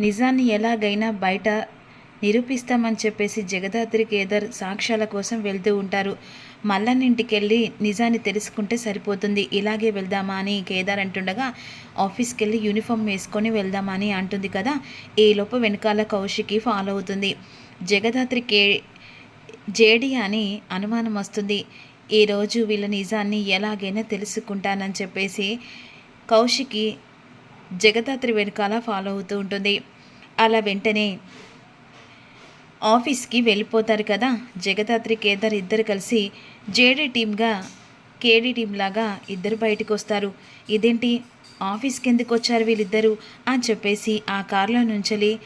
నిజాన్ని ఎలాగైనా బయట నిరూపిస్తామని చెప్పేసి జగదాత్రి కేదార్ సాక్ష్యాల కోసం వెళ్తూ ఉంటారు. మల్లన్న వెళ్ళి నిజాన్ని తెలుసుకుంటే సరిపోతుంది. ఇలాగే వెళ్దామా అని కేదార్ అంటుండగా ఆఫీస్కి వెళ్ళి యూనిఫామ్ వేసుకొని వెళ్దామని అంటుంది కదా ఈలోపు వెనకాల కౌశికి ఫాలో అవుతుంది. జగదాత్రి కే జేడి అని అనుమానం వస్తుంది. ఈరోజు వీళ్ళ నిజాన్ని ఎలాగైనా తెలుసుకుంటానని చెప్పేసి కౌశికి జగదాత్రి వెనకాల ఫాలో అవుతూ ఉంటుంది. అలా వెంటనే ఆఫీస్కి వెళ్ళిపోతారు కదా? జగదాత్రి కేదార్ ఇద్దరు కలిసి జేడీ టీమ్గా కేడీ టీం లాగా ఇద్దరు బయటకు వస్తారు. ఇదేంటి? ఆఫీస్కి ఎందుకు వచ్చారు వీళ్ళిద్దరూ? అని చెప్పేసి ఆ కార్లో నుంచలి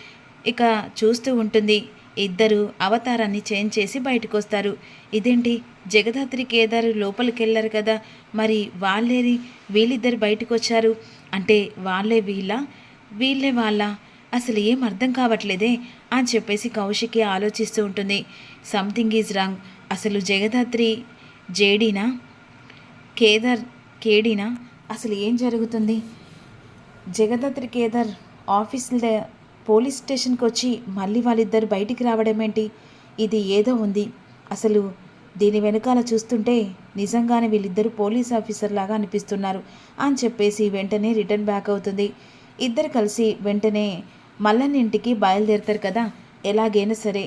ఇక చూస్తూ ఉంటుంది. ఇద్దరు అవతారాన్ని చేంజ్ చేసి బయటకు వస్తారు. ఇదేంటి? జగదాత్రి కేదార్ లోపలికి వెళ్ళారు కదా? మరి వాళ్ళేరి వీళ్ళిద్దరు బయటకు వచ్చారు? అంటే వాళ్ళే వీళ్ళ వీళ్ళే వాళ్ళ. అసలు ఏం అర్థం కావట్లేదే అని చెప్పేసి కౌశికి ఆలోచిస్తూ ఉంటుంది. సంథింగ్ ఈజ్ రాంగ్ అసలు జగదాత్రి జేడీనా? కేదార్ కేడీనా? అసలు ఏం జరుగుతుంది? జగదాత్రి కేదార్ ఆఫీస్ పోలీస్ స్టేషన్కి వచ్చి మళ్ళీ వాళ్ళిద్దరు బయటికి రావడం ఏంటి ఇది ఏదో ఉంది. అసలు దీని వెనకాల చూస్తుంటే నిజంగానే వీళ్ళిద్దరు పోలీస్ ఆఫీసర్ లాగా అనిపిస్తున్నారు అని చెప్పేసి వెంటనే రిటర్న్ బ్యాక్ అవుతుంది. ఇద్దరు కలిసి వెంటనే మల్లన్ ఇంటికి బయలుదేరుతారు కదా ఎలాగైనా సరే.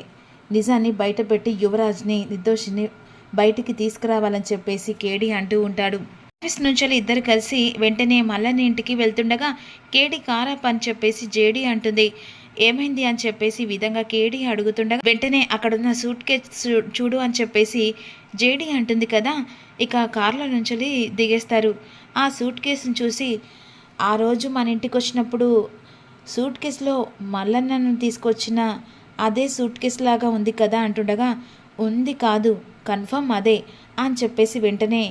నిజాన్ని బయటపెట్టి యువరాజ్ని నిర్దోషిని బయటికి తీసుకురావాలని చెప్పేసి కేడి అంటూ ఉంటాడు. ఆఫీస్ నుంచి ఇద్దరు కలిసి వెంటనే మల్లన్ ఇంటికి వెళ్తుండగా కేడి కారాప్ అని చెప్పేసి జేడి అంటుంది. ఏమైంది అని చెప్పేసి విధంగా కేడి అడుగుతుండగా వెంటనే అక్కడున్న సూట్ కేస్ చూ- చూడు అని చెప్పేసి జేడి అంటుంది కదా ఇక కార్లో నుంచి దిగేస్తారు. ఆ సూట్ కేసును చూసి ఆ రోజు మన ఇంటికి వచ్చినప్పుడు సూట్ కేసులో మల్లన్నను తీసుకొచ్చిన అదే సూట్ కేసు లాగా ఉంది కదా అంటుండగా ఉంది కాదు కన్ఫర్మ్ అదే అని చెప్పేసి వెంటనే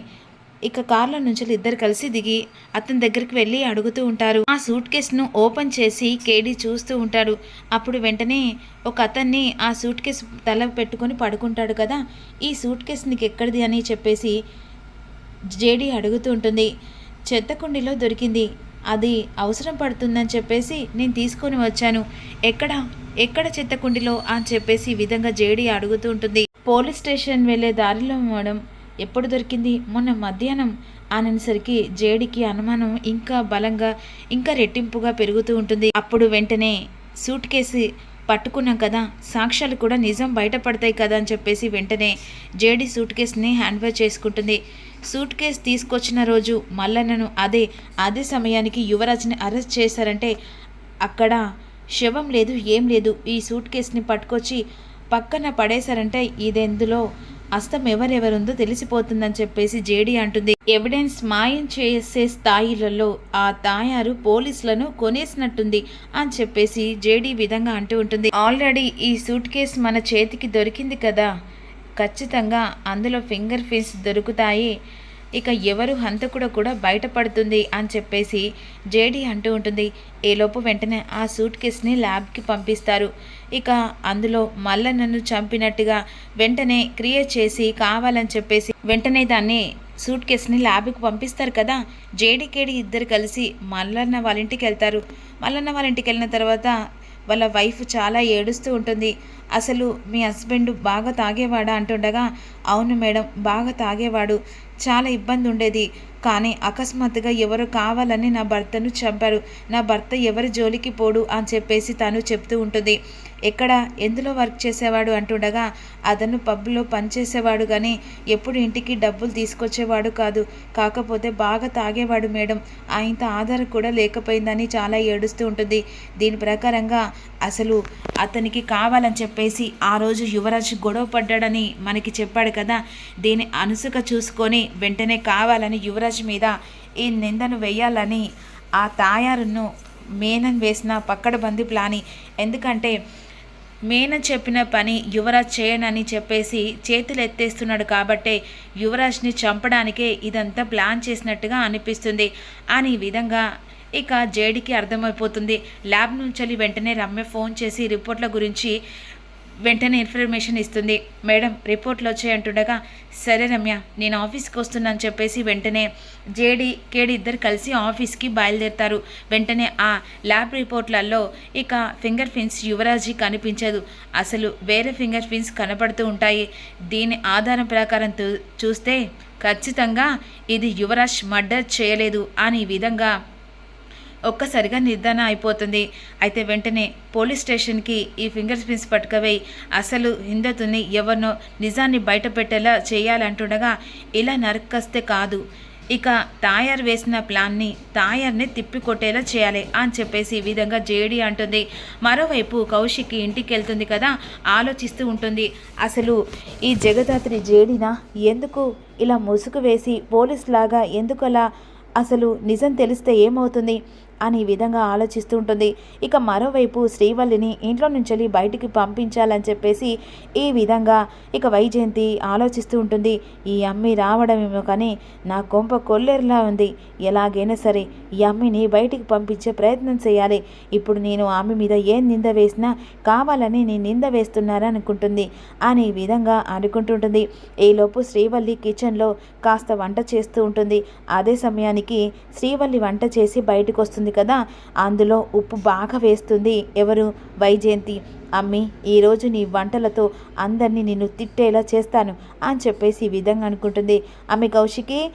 ఇక కార్లో నుంచి ఇద్దరు కలిసి దిగి అతని దగ్గరికి వెళ్ళి అడుగుతూ ఉంటారు. ఆ సూట్ కేసును ఓపెన్ చేసి కేడీ చూస్తూ ఉంటాడు. అప్పుడు వెంటనే ఒక అతన్ని ఆ సూట్ కేసు తల పెట్టుకొని పడుకుంటాడు కదా. ఈ సూట్ కేసు నీకు ఎక్కడిది అని చెప్పేసి జేడీ అడుగుతూ ఉంటుంది. చెత్త కుండీలో దొరికింది. అది అవసరం పడుతుందని చెప్పేసి నేను తీసుకొని వచ్చాను. ఎక్కడ? ఎక్కడ చెత్త కుండీలో? అని చెప్పేసి ఈ విధంగా జేడీ అడుగుతూ ఉంటుంది. పోలీస్ స్టేషన్ వెళ్ళే దారిలో మేడం ఎప్పుడు దొరికింది? మొన్న మధ్యాహ్నం అనేసరికి జేడికి అనుమానం ఇంకా బలంగా ఇంకా రెట్టింపుగా పెరుగుతూ ఉంటుంది. అప్పుడు వెంటనే సూట్ కేసు పట్టుకున్నాం కదా సాక్ష్యాలు కూడా నిజం బయటపడతాయి కదా అని చెప్పేసి వెంటనే జేడి సూట్ కేసుని హ్యాండ్ఓవర్ చేసుకుంటుంది. సూట్ కేసు తీసుకొచ్చిన రోజు మల్లన్నను అదే అదే సమయానికి యువరాజ్ని అరెస్ట్ చేశారంటే అక్కడ శవం లేదు ఏం లేదు. ఈ సూట్ కేసుని పట్టుకొచ్చి పక్కన పడేశారంటే ఇదెందులో? అస్తం ఎవరెవరుందో తెలిసిపోతుందని చెప్పేసి జేడీ అంటుంది. ఎవిడెన్స్ మాయం చేసే స్థాయిలలో ఆ తాయారు పోలీసులను కొనేసినట్టుంది అని చెప్పేసి జేడీ విధంగా అంటూ ఉంటుంది. ఆల్రెడీ ఈ సూట్ కేసు మన చేతికి దొరికింది కదా. ఖచ్చితంగా అందులో ఫింగర్ ప్రింట్స్ దొరుకుతాయి. ఇక ఎవరు హంతకుడు కూడా బయటపడుతుంది అని చెప్పేసి జేడీ అంటూ ఉంటుంది. ఏలోపు వెంటనే ఆ సూట్ కేసుని ల్యాబ్కి పంపిస్తారు. ఇక అందులో మల్లన్నను చంపినట్టుగా వెంటనే క్రియేట్ చేసి కావాలని చెప్పేసి వెంటనే దాన్ని సూట్ కేసుని ల్యాబ్కి పంపిస్తారు కదా. జేడికేడి ఇద్దరు కలిసి మల్లన్న వాళ్ళ ఇంటికి వెళ్తారు. మల్లన్న వాళ్ళ ఇంటికి వెళ్ళిన తర్వాత వాళ్ళ వైఫ్ చాలా ఏడుస్తూ ఉంటుంది. అసలు మీ హస్బెండ్ బాగా తాగేవాడా అంటుండగా అవును మేడం బాగా తాగేవాడు. చాలా ఇబ్బంది ఉండేది. కానీ అకస్మాత్తుగా ఎవరు కావాలని నా భర్తను చంపారు. నా భర్త ఎవరి జోలికి పోడు అని చెప్పేసి తను చెప్తూ ఉంటుంది. ఎక్కడ ఎందులో వర్క్ చేసేవాడు అంటుండగా అతను పబ్లో పనిచేసేవాడు కానీ ఎప్పుడు ఇంటికి డబ్బులు తీసుకొచ్చేవాడు కాదు. కాకపోతే బాగా తాగేవాడు మేడం. ఆయనతో ఆధారం కూడా లేకపోయిందని చాలా ఏడుస్తూ ఉంటుంది. దీని ప్రకారంగా అసలు అతనికి కావాలని చెప్పేసి ఆ రోజు యువరాజ్ గొడవ పడ్డాడని మనకి చెప్పాడు కదా. దీని అనుసుక చూసుకొని వెంటనే కావాలని యువరాజ్ మీద ఈ నిందను వేయాలని ఆ తాయారును మేనన్ వేసిన పక్కడబంది ప్లాని. ఎందుకంటే మేన చెప్పిన పని యువరాజ్ చేయనని చెప్పేసి చేతులు ఎత్తేస్తున్నాడు కాబట్టే యువరాజ్ని చంపడానికే ఇదంతా ప్లాన్ చేసినట్టుగా అనిపిస్తుంది. అని విధంగా ఇక జేడికి అర్థమైపోతుంది. ల్యాబ్ నుంచి వెంటనే రమ్య ఫోన్ చేసి రిపోర్ట్ల గురించి వెంటనే ఇన్ఫర్మేషన్ ఇస్తుంది. మేడం రిపోర్ట్లు వచ్చాయంటుండగా సరే రమ్య నేను ఆఫీస్కి వస్తున్నాను చెప్పేసి వెంటనే జేడి కేడి ఇద్దరు కలిసి ఆఫీస్కి బయలుదేరుతారు. వెంటనే ఆ ల్యాబ్ రిపోర్ట్లలో ఇక ఫింగర్ ప్రింట్స్ యువరాజి కనిపించదు. అసలు వేరే ఫింగర్ ప్రింట్స్ కనపడుతూ ఉంటాయి. దీని ఆధారం ప్రకారం చూస్తే ఖచ్చితంగా ఇది యువరాజ్ మర్డర్ చేయలేదు అని ఈ విధంగా ఒక్కసారిగా నిర్ధారణ అయిపోతుంది. అయితే వెంటనే పోలీస్ స్టేషన్కి ఈ ఫింగర్ ప్రింట్స్ పట్టుకవేయి. అసలు హిందతుని ఎవరినో నిజాన్ని బయటపెట్టేలా చేయాలంటుండగా ఇలా నరకస్తే కాదు. ఇక తాయార్ వేసిన ప్లాన్ని తాయార్ని తిప్పికొట్టేలా చేయాలి అని చెప్పేసి ఈ విధంగా జేడి అంటుంది. మరోవైపు కౌశిక్ ఇంటికి వెళ్తుంది కదా ఆలోచిస్తూ ఉంటుంది. అసలు ఈ జగదాత్రి జేడిన? ఎందుకు ఇలా ముసుగు వేసి పోలీస్ లాగా ఎందుకు అలా అసలు నిజం తెలిస్తే ఏమవుతుంది? అని ఈ విధంగా ఆలోచిస్తూ ఉంటుంది. ఇక మరోవైపు శ్రీవల్లిని ఇంట్లో నుంచి బయటికి పంపించాలని చెప్పేసి ఈ విధంగా ఇక వైజయంతి ఆలోచిస్తూ ఉంటుంది. ఈ అమ్మి రావడమేమో కానీ నా కొంప కొల్లేరులా ఉంది. ఎలాగైనా సరే ఈ అమ్మిని బయటికి పంపించే ప్రయత్నం చేయాలి. ఇప్పుడు నేను ఆమె మీద ఏం నింద వేసినా కావాలని నేను నింద వేస్తున్నారా అనుకుంటుంది అని ఈ విధంగా అనుకుంటుంటుంది ఈలోపు శ్రీవల్లి కిచెన్లో కాస్త వంట చేస్తూ ఉంటుంది. అదే సమయానికి శ్రీవల్లి వంట చేసి బయటకు వస్తుంది కదా? అందులో ఉప్పు బాగా వేస్తుంది. ఎవరు? వైజయంతి. అమ్మి ఈరోజు నీ వంటలతో అందరినీ నిన్ను తిట్టేలా చేస్తాను అని చెప్పేసి ఈ విధంగా అనుకుంటుంది. ఆమె కౌశికి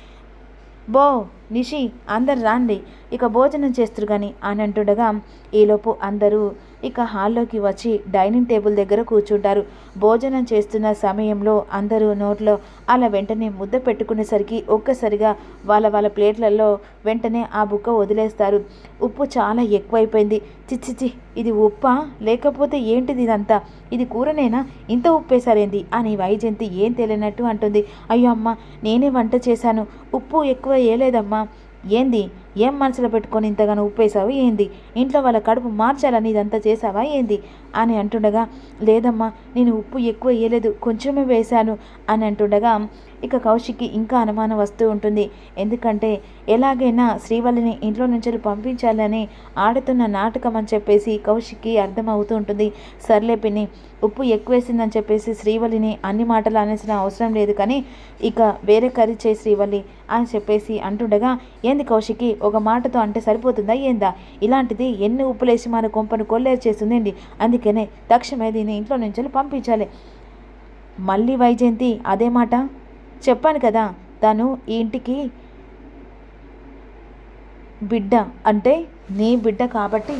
బో నిషి అందరు రాండి. ఇక భోజనం చేస్తురు కానీ అని అంటుండగా ఈలోపు అందరూ ఇక హాల్లోకి వచ్చి డైనింగ్ టేబుల్ దగ్గర కూర్చుంటారు. భోజనం చేస్తున్న సమయంలో అందరూ నోట్లో అలా వెంటనే ముద్ద పెట్టుకునేసరికి ఒక్కసారిగా వాళ్ళ వాళ్ళ ప్లేట్లలో వెంటనే ఆ బుక్క వదిలేస్తారు. ఉప్పు చాలా ఎక్కువైపోయింది. చిచ్చిచి ఇది ఉప్పా? లేకపోతే ఏంటిది ఇదంతా? ఇది కూరనేనా? ఇంత ఉప్పేసారేంది అని వైజయంతి ఏం తెలియనట్టు అంటుంది. అయ్యో అమ్మ నేనే వంట చేశాను. ఉప్పు ఎక్కువ వేయలేదమ్మా ఏంది? ఏం మనసులో పెట్టుకొని ఇంతగానో ఉప్పేసావు ఏంది? ఇంట్లో వాళ్ళ కడుపు మార్చాలని ఇదంతా చేసావా ఏంది? అని అంటుండగా లేదమ్మా నేను ఉప్పు ఎక్కువ వేయలేదు కొంచెమే వేశాను అని అంటుండగా ఇక కౌశిక్కి ఇంకా అనుమానం వస్తూ ఉంటుంది. ఎందుకంటే ఎలాగైనా శ్రీవల్లిని ఇంట్లో నుంచి పంపించాలని ఆడుతున్న నాటకం అని చెప్పేసి కౌశిక్కి అర్థమవుతూ ఉంటుంది. సర్లే పిన్ని ఉప్పు ఎక్కువేసిందని చెప్పేసి శ్రీవల్లిని అన్ని మాటలు అనేసిన అవసరం లేదు కానీ ఇక వేరే కర్రీ చేయి శ్రీవల్లి అని చెప్పేసి అంటుండగా ఏంది కౌశికి ఒక మాటతో అంటే సరిపోతుందా ఏందా? ఇలాంటిది ఎన్ని ఉప్పులేసి మన కొంపను కొల్లేరు చేస్తుందండి అందుకనే తక్షణమే దీన్ని ఇంట్లో నుంచి పంపించాలి. మళ్ళీ వైజయంతి అదే మాట? చెప్పాను కదా తను ఈ ఇంటికి బిడ్డ అంటే నీ బిడ్డ కాబట్టి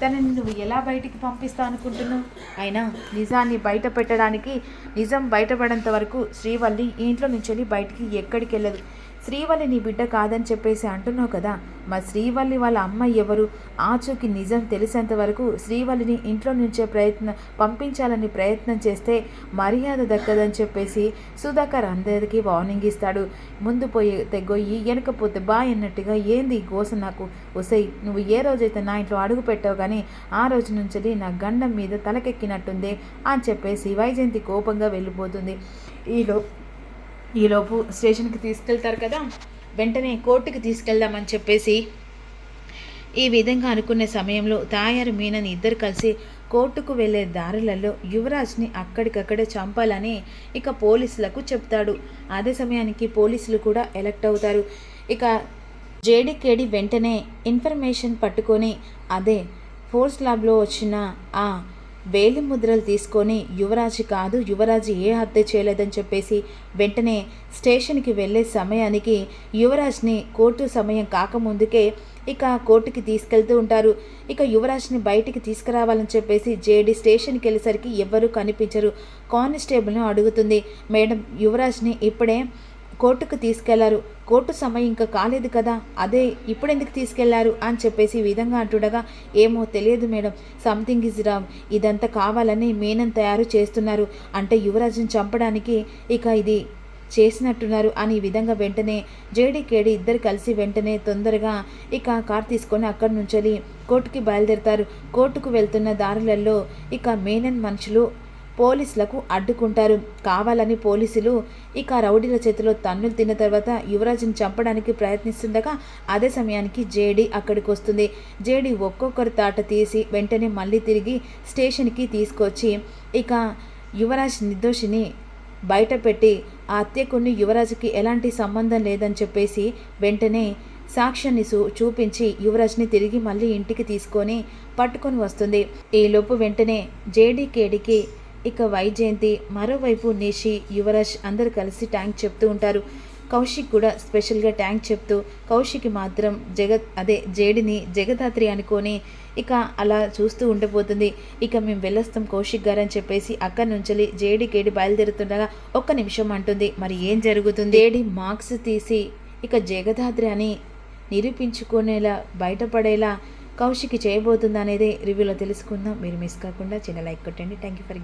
తనని నువ్వు ఎలా బయటికి పంపిస్తా అనుకుంటున్నావు? అయినా నిజాన్ని బయట పెట్టడానికి నిజం బయటపడేంత వరకు శ్రీవల్లి ఇంట్లో నుంచి వెళ్ళి బయటికి ఎక్కడికి వెళ్ళదు. శ్రీవల్లి నీ బిడ్డ కాదని చెప్పేసి అంటున్నావు కదా. మా శ్రీవల్లి వాళ్ళ అమ్మ ఎవరు? ఆచూకి నిజం తెలిసేంత వరకు శ్రీవల్లిని ఇంట్లో నుంచే ప్రయత్నం పంపించాలని ప్రయత్నం చేస్తే మర్యాద దక్కదని చెప్పేసి సుధాకర్ అందరికీ వార్నింగ్ ఇస్తాడు. ముందు పోయి తెగొయ్యి వెనకపోతే బా అన్నట్టుగా ఏంది గోస నాకు? ఒసై నువ్వు ఏ రోజైతే నా ఇంట్లో అడుగు పెట్టావు కానీ ఆ రోజు నుంచి నా గండం మీద తలకెక్కినట్టుంది అని చెప్పేసి వైజయంతి కోపంగా వెళ్ళిపోతుంది. ఈలో ఈలోపు స్టేషన్కి తీసుకెళ్తారు కదా వెంటనే కోర్టుకి తీసుకెళ్దామని చెప్పేసి ఈ విధంగా అనుకునే సమయంలో తాయారు మీనని ఇద్దరు కలిసి కోర్టుకు వెళ్ళే దారులలో యువరాజ్ని అక్కడికక్కడే చంపాలని ఇక పోలీసులకు చెప్తాడు. అదే సమయానికి పోలీసులు కూడా ఎలక్ట్ అవుతారు. ఇక జేడీకేడి వెంటనే ఇన్ఫర్మేషన్ పట్టుకొని అదే ఫోర్స్ ల్యాబ్లో వచ్చిన ఆ వేలి ముద్రలు తీసుకొని యువరాజు కాదు యువరాజు ఏ హత్య చేయలేదని చెప్పేసి వెంటనే స్టేషన్కి వెళ్ళే సమయానికి యువరాజ్ని కోర్టు సమయం కాకముందుకే ఇక కోర్టుకి తీసుకెళ్తూ ఉంటారు. ఇక యువరాజ్ని బయటికి తీసుకురావాలని చెప్పేసి జేడి స్టేషన్కి వెళ్ళేసరికి ఎవ్వరూ కనిపించరు. కానిస్టేబుల్ను అడుగుతుంది. మేడం యువరాజ్ని ఇప్పుడే కోర్టుకు తీసుకెళ్ళారు. కోర్టు సమయం ఇంకా కాలేదు కదా. అదే ఇప్పుడు ఎందుకు తీసుకెళ్ళారు? అని చెప్పేసి ఈ విధంగా అంటుండగా ఏమో తెలియదు మేడం. Something is wrong. ఇదంతా కావాలని మేనం తయారు చేస్తున్నారు. అంటే యువరాజుని చంపడానికి ఇక ఇది చేసినట్టున్నారు అని ఈ విధంగా వెంటనే జేడీకేడి ఇద్దరు కలిసి వెంటనే తొందరగా ఇక కార్ తీసుకొని అక్కడి నుంచి కోర్టుకి బయలుదేరుతారు. కోర్టుకు వెళ్తున్న దారులలో ఇక మేనన్ మనుషులు పోలీసులకు అడ్డుకుంటారు. కావాలని పోలీసులు ఇక రౌడీల చేతిలో తన్నులు తిన్న తర్వాత యువరాజుని చంపడానికి ప్రయత్నిస్తుండగా అదే సమయానికి జేడి అక్కడికి వస్తుంది. జేడి ఒక్కొక్కరి తాట తీసి వెంటనే మళ్ళీ తిరిగి స్టేషన్కి తీసుకొచ్చి ఇక యువరాజ్ నిర్దోషిని బయట పెట్టి ఆ హత్యకుని యువరాజుకి ఎలాంటి సంబంధం లేదని చెప్పేసి వెంటనే సాక్ష్యాన్ని చూ చూపించి యువరాజ్ని తిరిగి మళ్ళీ ఇంటికి తీసుకొని పట్టుకొని వస్తుంది. ఈలోపు వెంటనే జేడీకేడికి ఇక వైజయంతి మరోవైపు నిషి యువరాజ్ అందరు కలిసి ట్యాంక్ చెప్తూ ఉంటారు. కౌశిక్ కూడా స్పెషల్గా ట్యాంక్ చెప్తూ కౌశిక్ మాత్రం జగత్ అదే జేడిని జగదాత్రి అనుకొని ఇక అలా చూస్తూ ఉండిపోతుంది ఇక మేము వెళ్ళొస్తాం కౌశిక్ గారు అని చెప్పేసి అక్కడి నుంచి జేడి కేడి బయలుదేరుతుండగా ఒక్క నిమిషం అంటుంది. మరి ఏం జరుగుతుంది? జేడి మార్క్స్ తీసి ఇక జగదాత్రి అని నిరూపించుకునేలా బయటపడేలా కౌశిక్ చేయబోతుందనేది రివ్యూలో తెలుసుకుందాం. మీరు మిస్ కాకుండా చిన్న లైక్ కొట్టండి. Thank you for